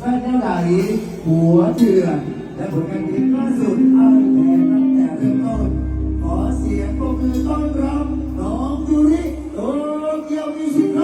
แม่เท่าไหัวเถื่อและผลงานเพลล่าสุดอาแผนตั้งแต่เริ่มต้นขอเสียงปรบมือต้อนรับน้องยูริโตเกียวมิชิโน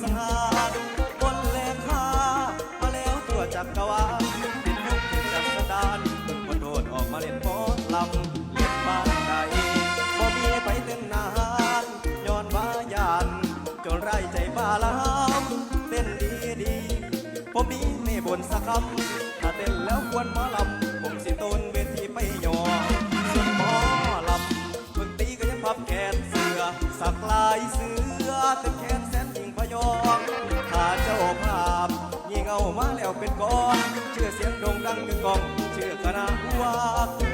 สหาดูบนเลขามาแล้วตัวจักรวาลเป็นยุคจักรดานคนมาโดดออกมาเล่นพอลำเล่นบ้านใดบ่มีไปเต้นนานย้อนว่ายานจนไร่ใจบ้าลามเต้นดีดีผมนี้ไม่บ่นสักคำถ้าเต้นแล้วควรมาลำ มาแล้วเป็นกองเชื่อเสียงโดงดังกึกกองเชื่อคณะว่า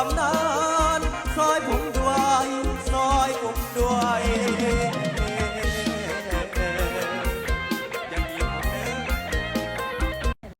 I'm not.